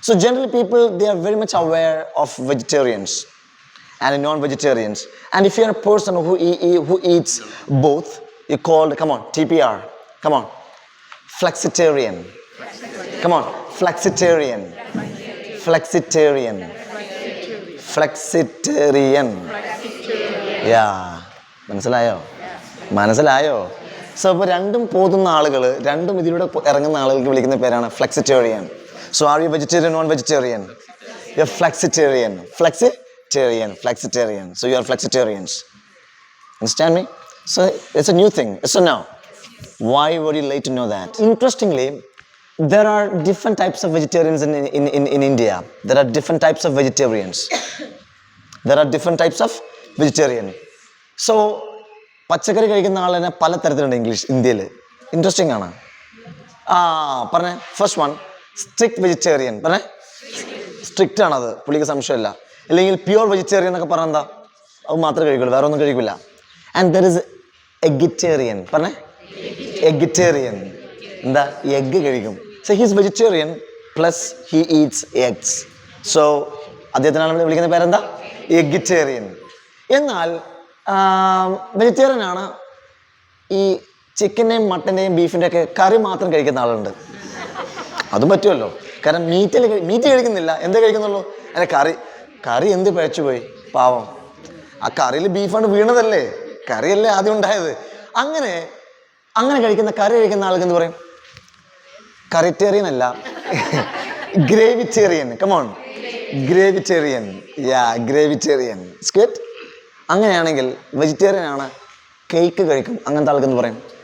So generally people, they are very much aware of vegetarians and non-vegetarians. And if you're a person who, e- e- who eats both, you're called, come on, TPR, come on, flexitarian. Come on, flexitarian. Flexitarian. Flexitarian. യാ മനസ്സിലായോ മനസ്സിലായോ so അപ്പോൾ രണ്ടും പോകുന്ന ആളുകൾ രണ്ടും ഇതിലൂടെ ഇറങ്ങുന്ന ആളുകൾക്ക് വിളിക്കുന്ന പേരാണ് flexitarian are you vegetarian non vegetarian you are flexitarian. Flexitarian. Flexitarian. So you are flexitarians. Understand me? So it's a new thing. So now, why were you late to know that? Interestingly, there are different types of vegetarians in, in, in, in India. There are different types of vegetarians. there are different types of vegetarian. So, പച്ചക്കറി കഴിക്കുന്ന ആളിനെ പല തരത്തിലുണ്ട് English ഇന്ത്യയിൽ interesting ആണ് ആ പറഞ്ഞേ first one strict vegetarian പറഞ്ഞേ? സ്ട്രിക്റ്റ് ആണത്. പുള്ളിക്ക് സംശയമില്ല. അല്ലെങ്കിൽ പ്യുവർ വെജിറ്റേറിയൻ എന്നൊക്കെ പറഞ്ഞാൽ എന്താ? അത് മാത്രമേ കഴിക്കുള്ളൂ. വേറെ ഒന്നും കഴിക്കില്ല ആൻഡ് ദർ ഇസ് എഗിറ്റേറിയൻ പറഞ്ഞേ? എഗിറ്റേറിയൻ എന്താ? എഗ് കഴിക്കും. So he's vegetarian plus he eats eggs so അദ്ദേഹത്തിനാണ് നമ്മൾ വിളിക്കുന്ന പേരെന്താ? എഗിറ്റേറിയൻ എന്നാൽ വെജിറ്റേറിയൻ ആണ് ഈ ചിക്കന്റെയും മട്ടന്റെയും ബീഫിന്റെ ഒക്കെ കറി മാത്രം കഴിക്കുന്ന ആളുണ്ട്. അതും പറ്റുമല്ലോ. കാരണം മീറ്റിൽ മീറ്റ് കഴിക്കുന്നില്ല. എന്തേ കഴിക്കുന്നുള്ളൂ? അല്ല കറി. കറി എന്ത് പഴച്ചു പോയി? പാവം. ആ കറിയിൽ ബീഫാണ് വീണതല്ലേ? കറിയല്ലേ ആദ്യം ഉണ്ടായത്. അങ്ങനെ അങ്ങനെ കഴിക്കുന്ന കറി കഴിക്കുന്ന ആൾക്ക് എന്ത് പറയും? കറിറ്റേറിയൻ അല്ല. Gravitarian come on gravitarian yeah gravitarian skit അങ്ങനെയാണെങ്കിൽ വെജിറ്റേറിയൻ ആണ്. കേക്ക് കഴിക്കും. അങ്ങനത്തെ ആൾക്ക് എന്ത് പറയും?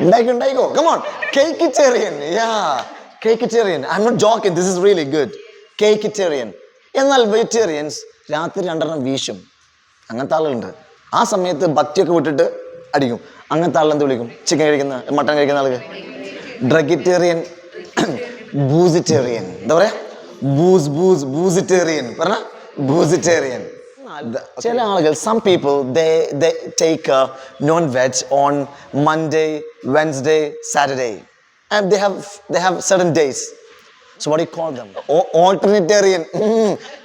ഉണ്ടായിക്കോ ഉണ്ടായിക്കോ. Come on cakeitarian yeah cakeitarian I'm not joking this is really good cakeitarian എന്നാൽ വെജിറ്റേറിയൻസ് രാത്രി രണ്ടെണ്ണം വീശും. അങ്ങനത്തെ ആളുകളുണ്ട്. ആ സമയത്ത് ഭക്തിയൊക്കെ വിട്ടിട്ട് അടിക്കും. അങ്ങനത്തെ ആളെന്ത് വിളിക്കും? ചിക്കൻ കഴിക്കുന്ന മട്ടൻ കഴിക്കുന്ന ആൾക്ക് ഡ്രഗിറ്റേറിയൻ ബൂസിറ്റേറിയൻ എന്താ പറയാ? ബൂസ് ബൂസ് ബൂസിറ്റേറിയൻ പറഞ്ഞ? ബൂസിറ്റേറിയൻ ചില ആളുകൾ some people they they take non veg on Monday Wednesday Saturday and they have they have seven days so what you call them alternatarian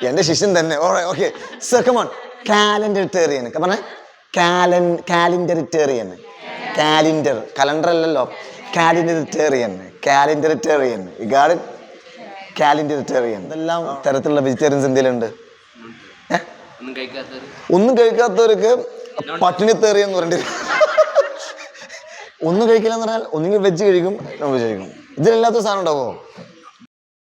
എന്റെ ശിഷ്യൻ തന്നെ. ഓക്കെ സർ കമോൺ കാലണ്ടറിറ്റേറിയൻ പറഞ്ഞേ കാലൻ കാലിൻഡറിറ്റേറിയൻ കാലിൻഡർ കലണ്ടർ അല്ലല്ലോ. കാലിൻഡറിറ്റേറിയൻ കാലിൻഡറിറ്റേറിയൻ garden കാലിൻഡറിറ്റേറിയൻ ഇതെല്ലാം തരത്തിലുള്ള വെജിറ്റേറിയൻസ് എന്തെങ്കിലുണ്ട് ഏഹ് ഒന്നും കഴിക്കാത്തവർ കഴിക്കാത്തവർക്ക് പട്ടിണി തെറിയ എന്ന് പറഞ്ഞിട്ട് ഒന്നും കഴിക്കില്ല എന്ന് പറഞ്ഞാൽ ഒന്നുകിൽ വെജ് കഴിക്കും നോൺ വെജ് കഴിക്കും. ഇതിലെല്ലാത്ത സാധനം ഉണ്ടാവുമോ?